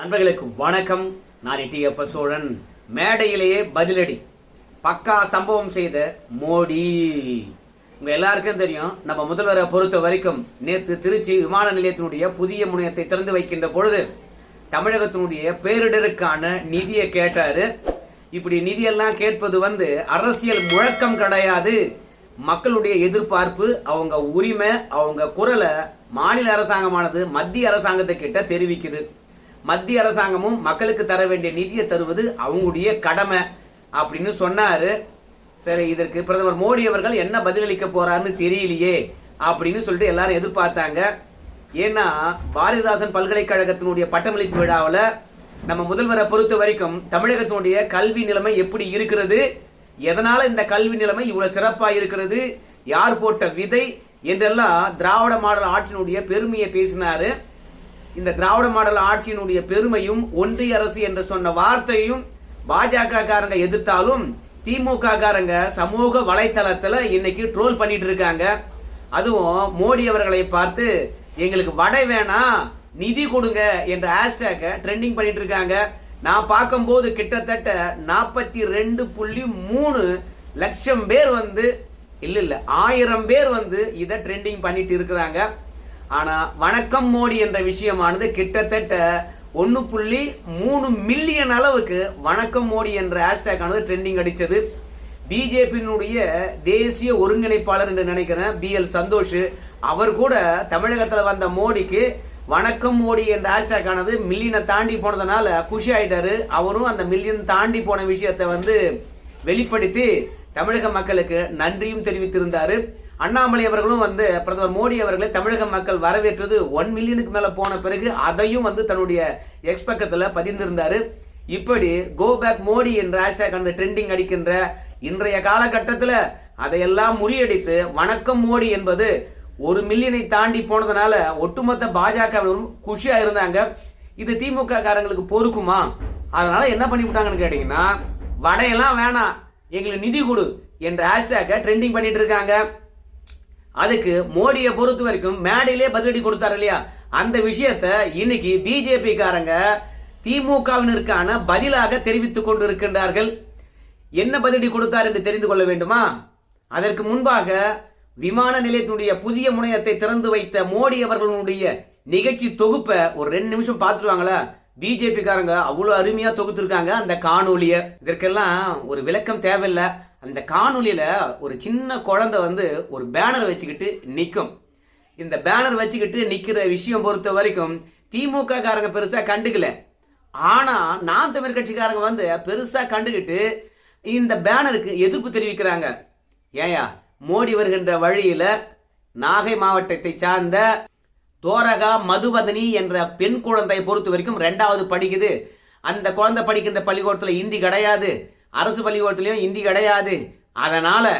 நண்பர்களுக்கு வணக்கம். நான் எட்டியப்ப சோழன் மேடையிலேயே பதிலடி. பக்கா சம்பவம் செய்த மோடி. உங்க எல்லாருக்கும் தெரியும் நம்ம முதல்வரை பொறுத்த வரைக்கும் நேற்று திருச்சி விமான நிலையத்தினுடைய புதிய முனையத்தை திறந்து வைக்கின்ற பொழுது தமிழகத்தினுடைய பேரிடருக்கான நிதியை கேட்டாரு. இப்படி நிதியெல்லாம் கேட்பது வந்து அரசியல் முழக்கம் கிடையாது. மக்களுடைய எதிர்பார்ப்பு அவங்க உரிமை அவங்க குரலை மாநில அரசாங்கமானது மத்திய அரசாங்கத்தை கிட்ட தெரிவிக்குது. மத்திய அரசாங்கமும் மக்களுக்கு தர வேண்டிய நிதியை தருவது அவங்களுடைய கடமை அப்படின்னு சொன்னாரு. சரி இதற்கு பிரதமர் மோடி அவர்கள் என்ன பதிலளிக்க போறாருன்னு தெரியலையே அப்படின்னு சொல்லிட்டு எல்லாரும் எதிர்பார்த்தாங்க. ஏன்னா பாரதிதாசன் பல்கலைக்கழகத்தினுடைய பட்டமளிப்பு விழாவில் நம்ம முதல்வரை பொறுத்த வரைக்கும் தமிழகத்தினுடைய கல்வி நிலைமை எப்படி இருக்கிறது? எதனால இந்த கல்வி நிலைமை இவ்வளவு சிறப்பாக இருக்கிறது? யார் போட்ட விதை? என்றெல்லாம் திராவிட மாடல் ஆட்சியினுடைய பெருமையை பேசினாரு. இந்த திராவிட மாடல் ஆட்சியினுடைய பெருமையும் ஒன்றிய அரசு என்று சொன்ன வார்த்தையும் பாஜக காரங்க எதிர்த்தாலும் திமுக காரங்க சமூக வலைத்தளத்தில் இன்னைக்கு ட்ரோல் பண்ணிட்டு இருக்காங்க. அதுவும் மோடி அவர்களை பார்த்து எங்களுக்கு வடை வேணாம் நிதி கொடுங்க என்ற ஹேஷ்டேக்கை ட்ரெண்டிங் பண்ணிட்டு இருக்காங்க. நான் பார்க்கும்போது கிட்டத்தட்ட நாற்பத்தி ரெண்டு புள்ளி மூணு லட்சம் பேர் வந்து இல்லை இல்லை ஆயிரம் பேர் வந்து இதை ட்ரெண்டிங் பண்ணிட்டு இருக்கிறாங்க. ஆனா வணக்கம் மோடி என்ற விஷயமானது கிட்டத்தட்ட ஒன்னு புள்ளி மூணு மில்லியன் அளவுக்கு வணக்கம் மோடி என்ற ஹேஷ்டேக் ஆனது ட்ரெண்டிங் அடிச்சது. பிஜேபியினுடைய தேசிய ஒருங்கிணைப்பாளர் என்று நினைக்கிறேன் பி எல் சந்தோஷ். அவர் கூட தமிழகத்தில் வந்த மோடிக்கு வணக்கம் மோடி என்ற ஹேஷ்டேக் ஆனது மில்லியனை தாண்டி போனதுனால குஷி ஆயிட்டாரு. அவரும் அந்த மில்லியன் தாண்டி போன விஷயத்தை வந்து வெளிப்படுத்தி தமிழக மக்களுக்கு நன்றியும் தெரிவித்திருந்தாரு. அண்ணாமலை அவர்களும் வந்து பிரதமர் மோடி அவர்களை தமிழக மக்கள் வரவேற்றது ஒன் மில்லியனுக்கு மேல போன பிறகு அதையும் வந்து தன்னுடைய எக்ஸ் பக்கத்துல பதிந்திருந்தாரு. இப்படி கோ பேக் மோடி என்ற ஹேஷ்டேக் அந்த ட்ரெண்டிங் அடிக்கின்ற இன்றைய காலகட்டத்தில் அதையெல்லாம் முறியடித்து வணக்கம் மோடி என்பது ஒரு மில்லியனை தாண்டி போனதுனால ஒட்டுமொத்த பாஜக குஷியா இருந்தாங்க. இது திமுக காரங்களுக்கு பொறுக்குமா? அதனால என்ன பண்ணிவிட்டாங்கன்னு கேட்டிங்கன்னா கேட்டீங்கன்னா வடையெல்லாம் வேணாம் எங்களுக்கு நிதி கொடு என்ற ஹேஷ்டேக்கை ட்ரெண்டிங் பண்ணிட்டு இருக்காங்க. அதுக்கு மோடியை பொறுத்த வரைக்கும் மேடையிலே பதிலடி கொடுத்தாரு இல்லையா? அந்த விஷயத்த இன்னைக்கு பிஜேபி காரங்க திமுகவினருக்கான பதிலாக தெரிவித்துக் கொண்டிருக்கின்றார்கள். என்ன பதிலடி கொடுத்தார் என்று தெரிந்து கொள்ள வேண்டுமா? அதற்கு முன்பாக விமான நிலையத்தினுடைய புதிய முனையத்தை திறந்து வைத்த மோடி அவர்களுடைய நிகழ்ச்சி தொகுப்பை ஒரு ரெண்டு நிமிஷம் பார்த்துருவாங்களா பிஜேபி காரங்க அவ்வளோ அருமையா தொகுத்துருக்காங்க அந்த காணொலிய இதற்கெல்லாம் ஒரு விளக்கம் தேவையில்லை. அந்த காணொலியில் ஒரு சின்ன குழந்தை வந்து ஒரு பேனர் வச்சுக்கிட்டு நிற்கும் இந்த பேனர் வச்சுக்கிட்டு நிற்கிற விஷயம் பொறுத்த வரைக்கும் திமுக காரங்க பெருசாக கண்டுக்கல. ஆனால் நாம் தமிழ் கட்சிக்காரங்க வந்து பெருசாக கண்டுக்கிட்டு இந்த பேனருக்கு எதிர்ப்பு தெரிவிக்கிறாங்க. ஏயா மோடி வருகின்ற வழியில் நாகை மாவட்டத்தை சார்ந்த தோரகா மதுவதனி என்ற பெண் குழந்தையை பொறுத்த வரைக்கும் ரெண்டாவது படிக்குது. அந்த குழந்தை படிக்கின்ற பள்ளிக்கூடத்தில் இந்தி கிடையாது. அரசு பள்ளிக்கூடத்துலேயும் ஹிந்தி கிடையாது. அதனால்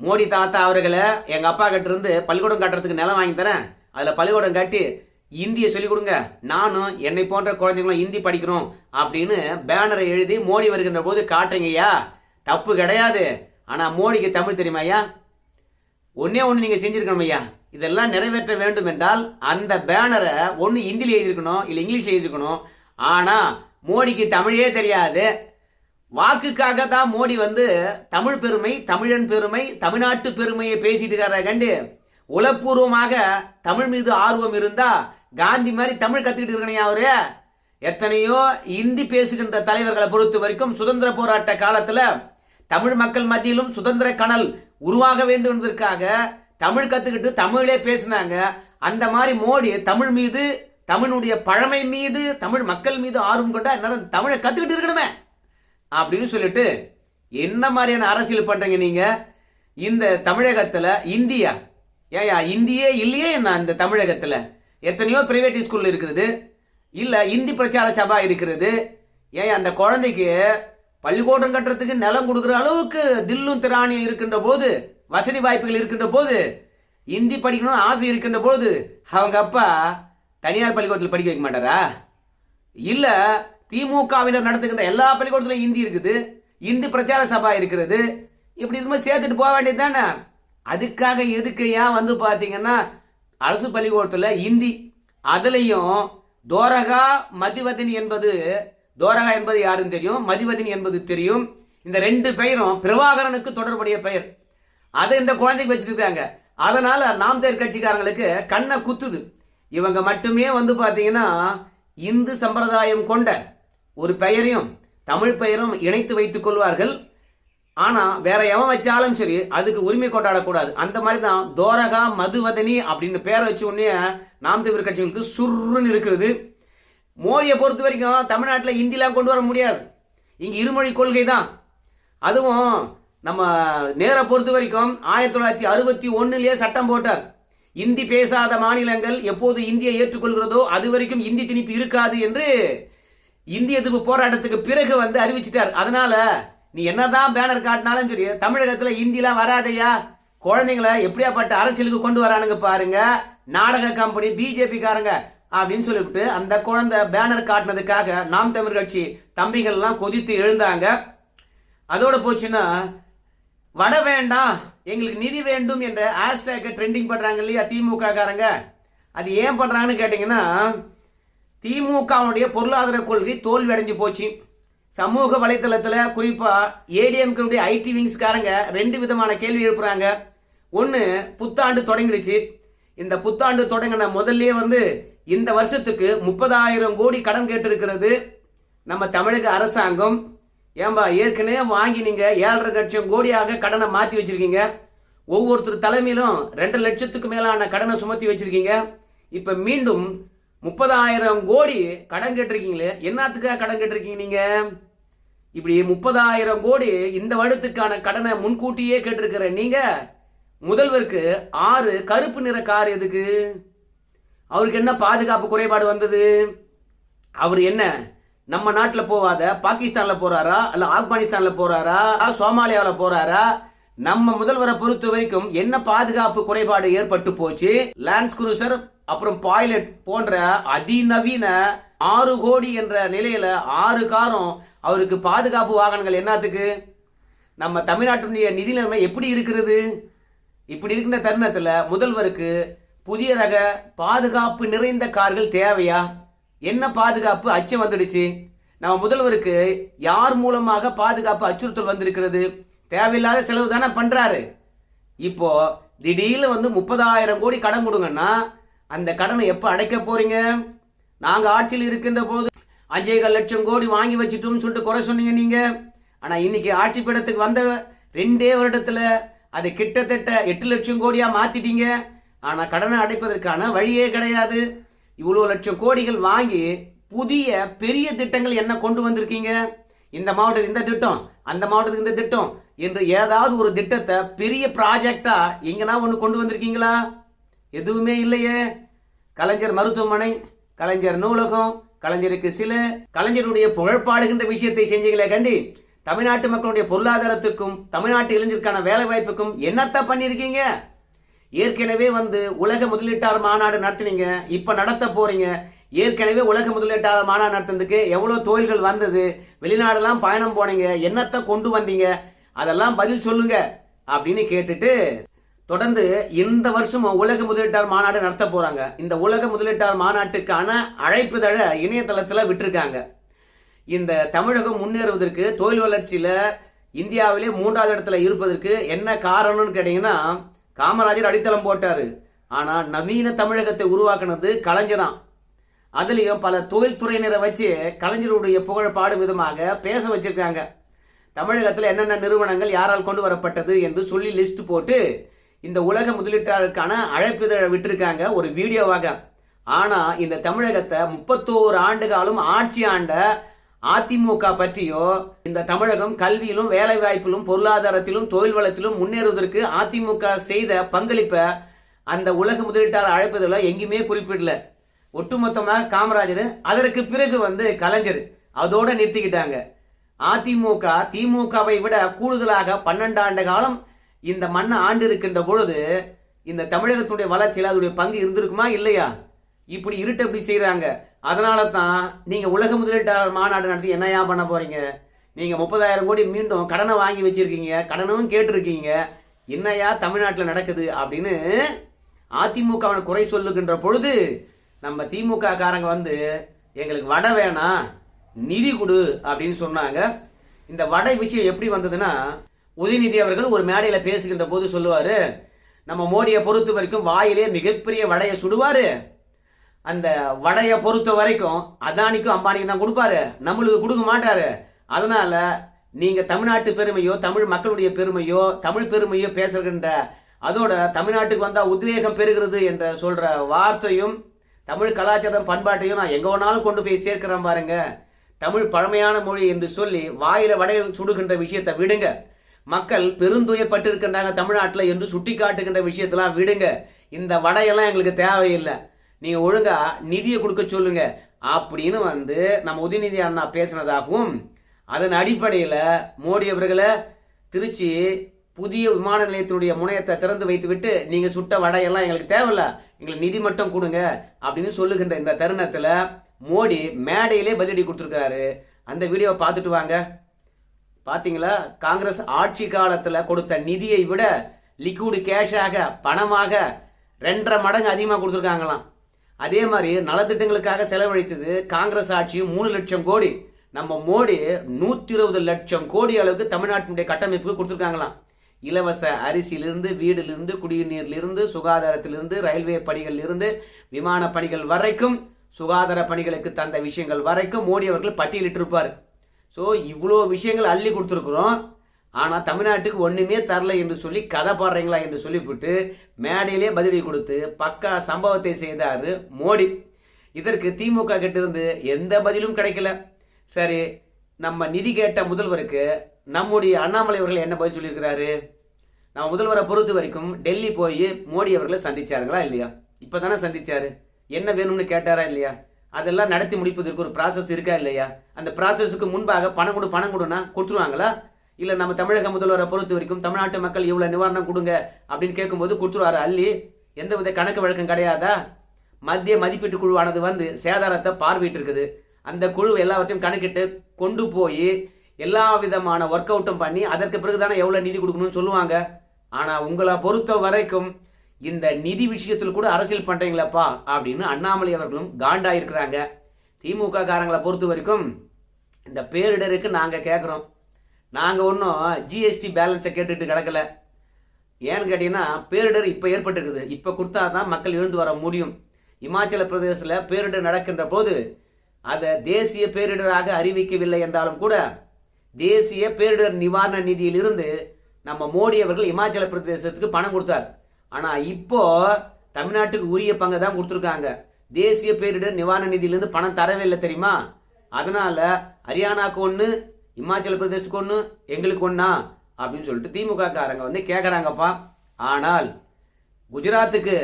மோடி தாத்தா அவர்களை எங்கள் அப்பா கிட்ட இருந்து பள்ளிக்கூடம் கட்டுறதுக்கு நிலம் வாங்கி தரேன். அதில் பள்ளிக்கூடம் கட்டி இந்தியை சொல்லிக் கொடுங்க. நானும் என்னை போன்ற குழந்தைங்களும் ஹிந்தி படிக்கிறோம் அப்படின்னு பேனரை எழுதி மோடி வருகின்ற போது காட்டுறீங்கய்யா. தப்பு கிடையாது. ஆனால் மோடிக்கு தமிழ் தெரியுமா ஐயா? ஒன்றே ஒன்று நீங்கள் செஞ்சுருக்கணும் ஐயா. இதெல்லாம் நிறைவேற்ற வேண்டும் என்றால் அந்த பேனரை ஒன்று ஹிந்தியில் எழுதியிருக்கணும் இல்லை இங்கிலீஷ் எழுதியிருக்கணும். ஆனால் மோடிக்கு தமிழே தெரியாது. வாக்குக்காக தான் மோடி வந்து தமிழ் பெருமை தமிழன் பெருமை தமிழ்நாட்டு பெருமையை பேசிட்டு இருக்கார கண்டு உளப்பூர்வமாக தமிழ் மீது ஆர்வம் இருந்தா காந்தி மாதிரி தமிழ் கத்துக்கிட்டு இருக்கணையா அவரு? எத்தனையோ இந்தி பேசுகின்ற தலைவர்களை பொறுத்த வரைக்கும் சுதந்திர போராட்ட காலத்துல தமிழ் மக்கள் மத்தியிலும் சுதந்திர கனல் உருவாக வேண்டும் என்பதற்காக தமிழ் கத்துக்கிட்டு தமிழே பேசினாங்க. அந்த மாதிரி மோடி தமிழ் மீது தமிழுடைய பழமை மீது தமிழ் மக்கள் மீது ஆர்வம் கொண்டா என்ன தமிழை கத்துக்கிட்டு இருக்கணுமே. அப்படின்னு சொல்லிட்டு என்ன மாதிரியான அரசியல் பண்றீங்க நீங்க? இந்த தமிழகத்துல இந்தியா. ஏயா இந்தியே இல்லையே என்ன இந்த தமிழகத்துல? எத்தனையோ பிரைவேட் ஸ்கூல் இருக்குது. இல்ல இந்தி பிரச்சார சபா இருக்கிறது ஏன் அந்த குழந்தைக்கு பள்ளிக்கூடம் கட்டுறதுக்கு நிலம் கொடுக்குற அளவுக்கு தில்லும் திராணியம் இருக்கின்ற போது வசதி வாய்ப்புகள் இருக்கின்ற போது இந்தி படிக்கணும்னு ஆசை இருக்கின்ற போது அவங்க அப்பா தனியார் பள்ளிக்கூடத்தில் படிக்க வைக்க மாட்டாரா? இல்லை திமுகவினர் நடத்துகின்ற எல்லா பள்ளிக்கூடத்திலும் இந்தி இருக்குது. இந்து பிரச்சார சபா இருக்கிறது. இப்படி இருக்கும்போது சேர்த்துட்டு போக வேண்டியது தானே? அதுக்காக எதுக்கு ஏன் வந்து பார்த்தீங்கன்னா அரசு பள்ளிக்கூடத்தில் இந்தி அதுலேயும் தோரகா மதிவதனி என்பது தோரகா என்பது யாருன்னு தெரியும்? மதிவதனி என்பது தெரியும். இந்த ரெண்டு பெயரும் பிரபாகரனுக்கு தொடர்புடைய பெயர். அதை இந்த குழந்தைக்கு வச்சிருக்காங்க. அதனால நாம் தேர் கட்சிக்காரங்களுக்கு கண்ணை குத்துது. இவங்க மட்டுமே வந்து பார்த்தீங்கன்னா இந்து சம்பிரதாயம் கொண்ட ஒரு பெயரையும் தமிழ் பெயரும் இணைத்து வைத்துக் கொள்வார்கள். ஆனால் வேற எவன் வச்சாலும் சரி அதுக்கு உரிமை கொண்டாடக்கூடாது. அந்த மாதிரி தான் தோரகா மதுவதனி அப்படின்னு பேரை வச்ச உடனே நாம் தமிழ் கட்சிகளுக்கு சுருன்னு இருக்கிறது. மோடியை பொறுத்த வரைக்கும் தமிழ்நாட்டில் ஹிந்திலாம் கொண்டு வர முடியாது. இங்கே இருமொழி கொள்கை தான் அதுவும் நம்ம நேரை பொறுத்த வரைக்கும் ஆயிரத்தி தொள்ளாயிரத்தி அறுபத்தி ஒன்றுலேயே சட்டம் போட்டார். இந்தி பேசாத மாநிலங்கள் எப்போது இந்தியை ஏற்றுக்கொள்கிறதோ அது வரைக்கும் இந்தி திணிப்பு இருக்காது என்று இந்திய எதிர்ப்பு போராட்டத்துக்கு பிறகு வந்து அறிவிச்சிட்டார். அதனால நீ என்னதான் பேனர் காட்டினாலும் சரி தமிழகத்துல இந்திலாம் வராதையா குழந்தைங்களை எப்படியாப்பட்ட அரசியலுக்கு கொண்டு வரானுங்க பாருங்க. நாடக கம்பெனி பிஜேபி காரங்க அப்படின்னு சொல்லிவிட்டு அந்த குழந்தை பேனர் காட்டினதுக்காக நாம் தமிழ் கட்சி தம்பிகள்லாம் கொதித்து எழுந்தாங்க. அதோட போச்சுன்னா வட வேண்டாம் எங்களுக்கு நிதி வேண்டும் என்ற ஹேஷ்டேக் ட்ரெண்டிங் பண்ணுறாங்க இல்லையா திமுக காரங்க. அது ஏன் பண்ணுறாங்கன்னு கேட்டிங்கன்னா திமுகவுடைய பொருளாதார கொள்கை தோல்வி அடைஞ்சு போச்சு. சமூக வலைத்தளத்தில் குறிப்பாக ஏடிஎம்களுடைய ஐடி விங்ஸ்காரங்க ரெண்டு விதமான கேள்வி எழுப்புறாங்க. ஒன்று புத்தாண்டு தொடங்கிடுச்சு. இந்த புத்தாண்டு தொடங்கின முதல்ல வந்து இந்த வருஷத்துக்கு முப்பதாயிரம் கோடி கடன் கேட்டிருக்கிறது நம்ம தமிழக அரசாங்கம். ஏன்பா ஏற்கனவே வாங்கி நீங்கள் ஏழரை லட்சம் கோடியாக கடனை மாற்றி வச்சுருக்கீங்க. ஒவ்வொருத்தர் தலைமையிலும் ரெண்டு லட்சத்துக்கு மேலான கடனை சுமத்தி வச்சுருக்கீங்க. இப்போ மீண்டும் முப்பதாயிரம் கோடி கடன் கேட்டிருக்கீங்களே? என்னத்துக்காக கடன் கேட்டிருக்கீங்க நீங்க? இப்படி முப்பதாயிரம் கோடி இந்த வருடத்துக்கான கடனை முன்கூட்டியே கேட்டிருக்கிற நீங்க முதல்வருக்கு ஆறு கருப்பு நிற கார் எதுக்கு? அவருக்கு என்ன பாதுகாப்பு குறைபாடு வந்தது? அவர் என்ன நம்ம நாட்டில் போவாத பாகிஸ்தானில் போறாரா இல்ல ஆப்கானிஸ்தானில் போறாரா சோமாலியாவில் போறாரா? நம்ம முதல்வரை பொறுத்த வரைக்கும் என்ன பாதுகாப்பு குறைபாடு ஏற்பட்டு போச்சு? லான்ஸ் குரூசர் அப்புறம் பாய்லட் போன்ற அதிநவீன ஆறு கோடி என்ற நிலையில ஆறு காரம் அவருக்கு பாதுகாப்பு வாகனங்கள் என்னத்துக்கு? நம்ம தமிழ்நாட்டினுடைய நிதி நிலைமை எப்படி இருக்கிறது? இப்படி இருக்கின்ற தருணத்தில் முதல்வருக்கு புதிய ரக பாதுகாப்பு நிறைந்த கார்கள் தேவையா? என்ன பாதுகாப்பு அச்சம் வந்துடுச்சு? நம்ம முதல்வருக்கு யார் மூலமாக பாதுகாப்பு அச்சுறுத்தல் வந்திருக்கிறது? தேவையில்லாத செலவு தானே பண்ணுறாரு இப்போது திடீர்னு வந்து முப்பதாயிரம் கோடி கடன் கொடுங்கன்னா அந்த கடனை எப்போ அடைக்க போகிறீங்க நாங்கள் ஆட்சியில் இருக்கின்ற போது அஞ்சேகால் லட்சம் கோடி வாங்கி வச்சுட்டோம்னு சொல்லிட்டு குறை சொன்னீங்க நீங்கள் ஆனால் இன்னைக்கு ஆட்சி பீடத்துக்கு வந்த ரெண்டே வருடத்தில் அது கிட்டத்தட்ட எட்டு லட்சம் கோடியாக மாற்றிட்டீங்க ஆனால் கடனை அடைப்பதற்கான வழியே கிடையாது. இவ்வளோ லட்சம் கோடிகள் வாங்கி புதிய பெரிய திட்டங்கள் என்ன கொண்டு வந்திருக்கீங்க? இந்த மாவட்டத்துக்கு இந்த திட்டம் அந்த மாவட்டத்துக்கு இந்த திட்டம் என்று ஏதாவது ஒரு திட்டத்தை பெரிய ப்ராஜெக்டா எங்கன்னா ஒன்று கொண்டு வந்திருக்கீங்களா? எதுவுமே இல்லையே. கலைஞர் மருத்துவமனை கலைஞர் நூலகம் கலைஞருக்கு சில கலைஞருடைய புகழ்பாடுகின்ற விஷயத்தை செஞ்சீங்களே கண்டி. தமிழ்நாட்டு மக்களுடைய பொருளாதாரத்துக்கும் தமிழ்நாட்டு இளைஞருக்கான வேலை வாய்ப்புக்கும் என்னத்தான் பண்ணியிருக்கீங்க ஏற்கனவே வந்து உலக முதலீட்டார் மாநாடு நடத்தினீங்க இப்போ நடத்த போறீங்க. ஏற்கனவே உலக முதலீட்டாளர் மாநாடு நடத்துறதுக்கு எவ்வளோ தொழில்கள் வந்தது? வெளிநாடெல்லாம் பயணம் போனீங்க. என்னத்தை கொண்டு வந்தீங்க? அதெல்லாம் பதில் சொல்லுங்க அப்படின்னு கேட்டுட்டு தொடர்ந்து இந்த வருஷம் உலக முதலீட்டாளர் மாநாடு நடத்த போறாங்க. இந்த உலக முதலீட்டாளர் மாநாட்டுக்கான அழைப்புதழ இணையதளத்தில் விட்டிருக்காங்க. இந்த தமிழகம் முன்னேறுவதற்கு தொழில் வளர்ச்சியில் இந்தியாவிலே மூன்றாவது இடத்துல இருப்பதற்கு என்ன காரணம்னு கேட்டிங்கன்னா காமராஜர் அடித்தளம் போட்டார். ஆனால் நவீன தமிழகத்தை உருவாக்குனது கலைஞரான் அதுலேயும் பல தொழில்துறையினரை வச்சு கலைஞருடைய புகழ் பாடும் விதமாக பேச வச்சிருக்காங்க. தமிழகத்தில் என்னென்ன நிறுவனங்கள் யாரால் கொண்டு வரப்பட்டது என்று சொல்லி லிஸ்ட் போட்டு இந்த உலக முதலீட்டாளருக்கான அழைப்பிதழை விட்டுருக்காங்க ஒரு வீடியோவாக. ஆனால் இந்த தமிழகத்தை முப்பத்தோரு ஆண்டு காலம் ஆட்சி ஆண்ட அதிமுக பற்றியோ இந்த தமிழகம் கல்வியிலும் வேலை வாய்ப்பிலும் பொருளாதாரத்திலும் தொழில் வளத்திலும் முன்னேறுவதற்கு அதிமுக செய்த பங்களிப்பை அந்த உலக முதலீட்டாளர் அழைப்பதில் எங்கேயுமே குறிப்பிடல. ஒட்டுமொத்தமாக காமராஜர் அதற்கு பிறகு வந்து கலைஞர். அதோடு நிறுத்திக்கிட்டாங்க. அதிமுக திமுகவை விட கூடுதலாக பன்னெண்டு ஆண்டு காலம் இந்த மண்ணை ஆண்டு இருக்கின்ற பொழுது இந்த தமிழகத்துடைய வளர்ச்சியில் அதோடைய பங்கு இருந்திருக்குமா இல்லையா? இப்படி இருட்டு அப்படி செய்கிறாங்க அதனால தான் நீங்கள் உலக முதலீட்டாளர் மாநாடு நடத்தி என்னையா பண்ண போகிறீங்க நீங்கள் முப்பதாயிரம் கோடி மீண்டும் கடனை வாங்கி வச்சிருக்கீங்க. கடனும் கேட்டிருக்கீங்க. என்னையா தமிழ்நாட்டில் நடக்குது அப்படின்னு அதிமுகவின் குறை சொல்லுகின்ற பொழுது நம்ம திமுக காரங்க வந்து எங்களுக்கு வடை வேணாம் நிதி கொடு அப்படின்னு சொன்னாங்க. இந்த வடை விஷயம் எப்படி வந்ததுன்னா உதயநிதி அவர்கள் ஒரு மேடையில் பேசுகின்ற போது சொல்லுவார் நம்ம மோடியை பொறுத்த வரைக்கும் வாயிலே மிகப்பெரிய வடையை சுடுவார். அந்த வடையை பொறுத்த வரைக்கும் அதானிக்கும் அம்பானிக்கும் தான் கொடுப்பாரு. நம்மளுக்கு கொடுக்க மாட்டார். அதனால் நீங்கள் தமிழ்நாட்டு பெருமையோ தமிழ் மக்களுடைய பெருமையோ தமிழ் பெருமையோ பேசுகின்ற அதோட தமிழ்நாட்டுக்கு வந்தால் உத்வேகம் பெறுகிறது என்ற சொல்கிற வார்த்தையும் தமிழ் கலாச்சாரம் பண்பாட்டையும் நான் எங்க வேணாலும் கொண்டு போய் சேர்க்கிறேன் பாருங்க. தமிழ் பழமையான மொழி என்று சொல்லி வாயில வடை சுடுகின்ற விஷயத்தை விடுங்க. மக்கள் பெருந்துயப்பட்டு இருக்கின்றாங்க தமிழ்நாட்டில் என்று சுட்டி காட்டுகின்ற விஷயத்தெல்லாம் விடுங்க. இந்த வடையெல்லாம் எங்களுக்கு தேவையில்லை. நீங்க ஒழுங்கா நிதியை கொடுக்க சொல்லுங்க. அப்படின்னு வந்து நம்ம உதயநிதி அண்ணா பேசினதாகவும் அதன் அடிப்படையில் மோடி அவர்களை திருச்சி புதிய விமான நிலையத்தினுடைய முனையத்தை திறந்து வைத்துவிட்டு நீங்கள் சுட்ட வடையெல்லாம் எங்களுக்கு தேவையில்ல. எங்களுக்கு நிதி மட்டும் கொடுங்க அப்படின்னு சொல்லுகின்ற இந்த தருணத்தில் மோடி மேடையிலே பதிலடி கொடுத்துருக்காரு அந்த வீடியோவை பார்த்துட்டு வாங்க. பார்த்தீங்களா காங்கிரஸ் ஆட்சி காலத்தில் கொடுத்த நிதியை விட லிக்விடு கேஷாக பணமாக ரெண்டரை மடங்கு அதிகமாக கொடுத்துருக்காங்களாம். அதே மாதிரி நலத்திட்டங்களுக்காக செலவழித்தது காங்கிரஸ் ஆட்சி மூணு லட்சம் கோடி. நம்ம மோடி நூற்றி இருபது லட்சம் கோடி அளவுக்கு தமிழ்நாட்டினுடைய கட்டமைப்புக்கு கொடுத்துருக்காங்களாம். இலவச அரிசியிலிருந்து வீடிலிருந்து குடிநீரிலிருந்து சுகாதாரத்திலிருந்து ரயில்வே பணிகளிலிருந்து விமான பணிகள் வரைக்கும் சுகாதார பணிகளுக்கு தந்த விஷயங்கள் வரைக்கும் மோடி அவர்கள் பட்டியலிட்டிருப்பார். ஸோ இவ்வளோ விஷயங்கள் அள்ளி கொடுத்துருக்குறோம். ஆனால் தமிழ்நாட்டுக்கு ஒன்றுமே தரல என்று சொல்லி கதை பாடுறீங்களா என்று சொல்லிவிட்டு மேடையிலே பதிலடி கொடுத்து பக்கா சம்பவத்தை செய்தார் மோடி. இதற்கு திமுக கிட்ட இருந்து எந்த பதிலும் கிடைக்கல. சரி நம்ம நிதி கேட்ட முதல்வருக்கு நம்முடைய அண்ணாமலை அவர்கள் என்ன பதில் சொல்லியிருக்கிறாரு? நம்ம முதல்வரை பொறுத்த வரைக்கும் டெல்லி போய் மோடி அவர்களை சந்திச்சாருங்களா இல்லையா? இப்போ தானே சந்திச்சாரு. என்ன வேணும்னு கேட்டாரா இல்லையா? அதெல்லாம் நடத்தி முடிப்பதற்கு ஒரு ப்ராசஸ் இருக்கா இல்லையா? அந்த ப்ராசஸுக்கு முன்பாக பணம் கொடு பணம் கொடுனா கொடுத்துருவாங்களா? இல்லை நம்ம தமிழக முதல்வரை பொறுத்த வரைக்கும் தமிழ்நாட்டு மக்கள் இவ்வளோ நிவாரணம் கொடுங்க அப்படின்னு கேட்கும்போது கொடுத்துருவாரு அள்ளி? எந்த வித கணக்கு வழக்கம் கிடையாதா? மத்திய மதிப்பீட்டு குழுவானது வந்து சேதாரத்தை பார்வையிட்டு இருக்குது அந்த குழு எல்லாவற்றையும் கணக்கிட்டு கொண்டு போய் எல்லா விதமான ஒர்க் அவுட்டும் பண்ணி அதற்கு பிறகுதானே எவ்வளோ நிதி கொடுக்கணும்னு சொல்லுவாங்க. ஆனால் உங்களை பொறுத்த வரைக்கும் இந்த நிதி விஷயத்தில் கூட அரசியல் பண்ணுறீங்களப்பா அப்படின்னு அண்ணாமலை அவர்களும் காண்டா இருக்கிறாங்க. திமுக காரங்களை பொறுத்த வரைக்கும் இந்த பேரிடருக்கு நாங்கள் கேட்குறோம் நாங்கள் ஒன்றும் ஜிஎஸ்டி பேலன்ஸை கேட்டுட்டு கிடக்கல. ஏன்னு கேட்டீங்கன்னா பேரிடர் இப்போ ஏற்பட்டுருக்குது. இப்போ கொடுத்தா தான் மக்கள் எழுந்து வர முடியும். இமாச்சல பிரதேசத்தில் பேரிடர் நடக்கின்ற போது அதை தேசிய பேரிடராக அறிவிக்கவில்லை என்றாலும் கூட தேசிய பேரிடர் நிவாரண நிதியிலிருந்து நம்ம மோடி அவர்கள் இமாச்சல பிரதேசத்துக்கு பணம் கொடுத்தார். ஆனால் இப்போ தமிழ்நாட்டுக்கு உரிய பங்கை தான் கொடுத்துருக்காங்க. தேசிய பேரிடர் நிவாரண நிதியிலிருந்து பணம் தரவே இல்லை தெரியுமா? அதனால ஹரியானாக்கு ஒன்று இமாச்சல பிரதேசத்துக்கு ஒன்று எங்களுக்கு ஒன்றா அப்படின்னு சொல்லிட்டு திமுக காரங்க வந்து கேட்குறாங்கப்பா ஆனால் குஜராத்துக்கு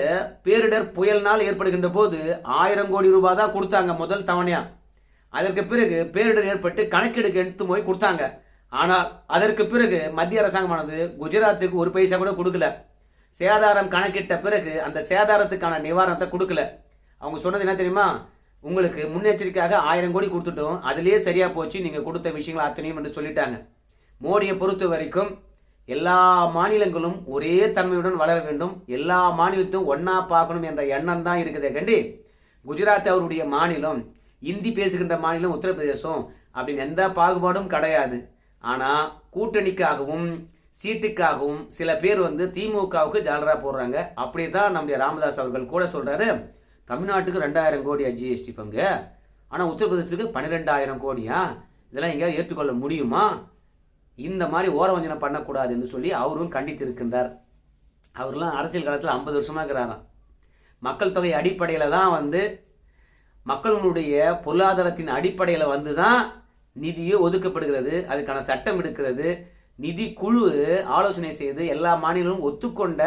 பேரிடர் புயல்னால் ஏற்படுகின்ற போது ஆயிரம் கோடி ரூபாய் தான் கொடுத்தாங்க முதல் தவணையாக அதற்கு பிறகு பேரிடர் ஏற்பட்டு கணக்கெடுக்க எடுத்து போய் கொடுத்தாங்க. ஆனால் அதற்கு பிறகு மத்திய அரசாங்கமானது குஜராத்துக்கு ஒரு பைசா கூட கொடுக்கல. சேதாரம் கணக்கிட்ட பிறகு அந்த சேதாரத்துக்கான நிவாரணத்தை கொடுக்கல. அவங்க சொன்னது என்ன தெரியுமா? உங்களுக்கு முன்னெச்சரிக்கையாக ஆயிரம் கோடி கொடுத்துட்டோம். அதுலேயே சரியா போச்சு. நீங்க கொடுத்த விஷயங்கள் அத்தனையும் என்று சொல்லிட்டாங்க. மோடியை பொறுத்த வரைக்கும் எல்லா மாநிலங்களும் ஒரே தன்மையுடன் வளர வேண்டும். எல்லா மாநிலத்தையும் ஒன்னா பார்க்கணும் என்ற எண்ணம் தான் இருக்குதே கண்டி. குஜராத் அவருடைய மாநிலம் இந்தி பேசுகின்ற மாநிலம் உத்தரப்பிரதேசம். அப்படின்னு எந்த பாகுபாடும் கிடையாது. ஆனால் கூட்டணிக்காகவும் சீட்டுக்காகவும் சில பேர் வந்து திமுகவுக்கு ஜாலரா போடுறாங்க. அப்படியே தான் நம்முடைய ராமதாஸ் அவர்கள் கூட சொல்கிறாரு தமிழ்நாட்டுக்கு ரெண்டாயிரம் கோடியா ஜிஎஸ்டி பங்கு. ஆனால் உத்தரப்பிரதேசத்துக்கு பன்னிரெண்டாயிரம் கோடியா? இதெல்லாம் எங்கேயாவது ஏற்றுக்கொள்ள முடியுமா? இந்த மாதிரி ஓரவஞ்சனை பண்ணக்கூடாது என்று சொல்லி அவரும் கண்டித்திருக்கின்றார். அவர்லாம் அரசியல் காலத்தில் ஐம்பது வருஷமாக இருக்கிறாராம். மக்கள் தொகை அடிப்படையில் தான் வந்து மக்களுடைய பொருளாதாரத்தின் அடிப்படையில் வந்து தான் நிதியே ஒதுக்கப்படுகிறது அதுக்கான சட்டம் எடுக்கிறது. நிதி குழு ஆலோசனை செய்து எல்லா மாநிலங்களும் ஒத்துக்கொண்ட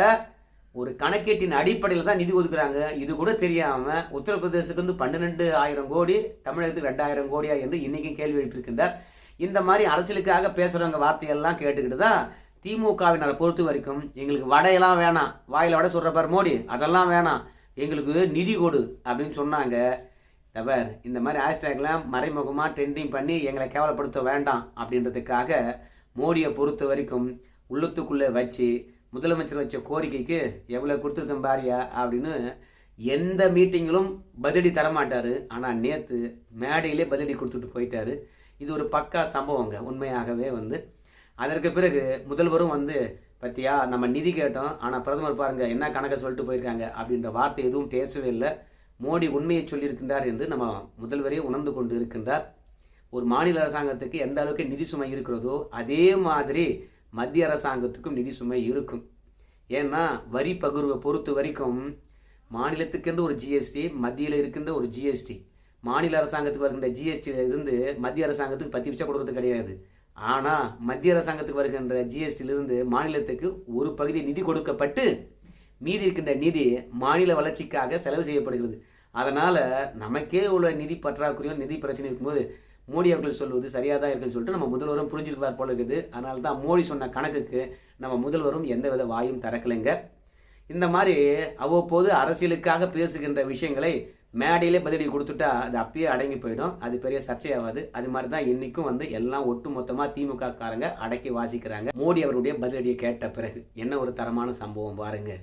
ஒரு கணக்கீட்டின் அடிப்படையில் தான் நிதி ஒதுக்குறாங்க. இது கூட தெரியாமல் உத்தரப்பிரதேசத்துக்கு வந்து பன்னிரெண்டு ஆயிரம் கோடி தமிழகத்துக்கு ரெண்டாயிரம் கோடியா என்று இன்றைக்கும் கேள்வி எழுப்பியிருக்கின்றார். இந்த மாதிரி அரசியலுக்காக பேசுகிறவங்க வார்த்தையெல்லாம் கேட்டுக்கிட்டு தான் திமுகவினரை பொறுத்த வரைக்கும் எங்களுக்கு வடையெல்லாம் வேணாம். வாயில் வடை சொல்கிற பாரு மோடி அதெல்லாம் வேணாம். எங்களுக்கு நிதி கொடு அப்படின்னு சொன்னாங்க. தவர் இந்த மாதிரி ஹேஷ்டேக்லாம் மறைமுகமாக ட்ரெண்டிங் பண்ணி எங்களை கேவலப்படுத்த வேண்டாம் அப்படின்றதுக்காக மோடியை பொறுத்த வரைக்கும் உள்ளத்துக்குள்ளே வச்சு முதலமைச்சர் வச்ச கோரிக்கைக்கு எவ்வளோ கொடுத்துருக்கேன் பாரியா அப்படின்னு எந்த மீட்டிங்கிலும் பதிலடி தரமாட்டார். ஆனால் நேற்று மேடையிலே பதிலடி கொடுத்துட்டு போயிட்டாரு. இது ஒரு பக்கா சம்பவங்க உண்மையாகவே வந்து. அதற்கு பிறகு முதல்வரும் வந்து பத்தியா நம்ம நிதி கேட்டோம். ஆனால் பிரதமர் பாருங்கள் என்ன கணக்கை சொல்லிட்டு போயிருக்காங்க? அப்படின்ற வார்த்தை எதுவும் பேசவே இல்லை. மோடி உண்மையை சொல்லியிருக்கின்றார் என்று நம்ம முதல்வரே உணர்ந்து கொண்டு இருக்கின்றார் ஒரு மாநில அரசாங்கத்துக்கு எந்த அளவுக்கு நிதி சுமை இருக்கிறதோ அதே மாதிரி மத்திய அரசாங்கத்துக்கும் நிதி சுமை இருக்கும். ஏன்னா வரி பகிர்வை பொறுத்த வரைக்கும் மாநிலத்துக்கென்று ஒரு ஜிஎஸ்டி மத்தியில் இருக்கின்ற ஒரு ஜிஎஸ்டி மாநில அரசாங்கத்துக்கு வருகின்ற ஜிஎஸ்டியில் இருந்து மத்திய அரசாங்கத்துக்கு பத்து பிச்சை கொடுக்கறது கிடையாது. ஆனால் மத்திய அரசாங்கத்துக்கு வருகின்ற ஜிஎஸ்டியிலிருந்து மாநிலத்துக்கு ஒரு பகுதி நிதி கொடுக்கப்பட்டு மீதி இருக்கின்ற நிதி மாநில வளர்ச்சிக்காக செலவு செய்யப்படுகிறது. அதனால் நமக்கே உள்ள நிதி பற்றாக்குறையும் நிதி பிரச்சனை இருக்கும்போது மோடி அவர்கள் சொல்வது சரியாக தான் இருக்குன்னு சொல்லிட்டு நம்ம முதல்வரும் புரிஞ்சிருப்பார் போல இருக்குது. அதனால தான் மோடி சொன்ன கணக்குக்கு நம்ம முதல்வரும் எந்தவித வாயும் திறக்கலைங்க. இந்த மாதிரி அவ்வப்போது அரசியலுக்காக பேசுகின்ற விஷயங்களை மேடையிலே பதிலடி கொடுத்துட்டா அது அப்பயே அடங்கி போயிடும். அது பெரிய சர்ச்சையாகாது. அது மாதிரி தான் இன்னைக்கும் வந்து எல்லாம் ஒட்டு மொத்தமாக திமுக காரங்க அடக்கி வாசிக்கிறாங்க. மோடி அவருடைய பதிலடியை கேட்ட பிறகு என்ன ஒரு தரமான சம்பவம் பாருங்க.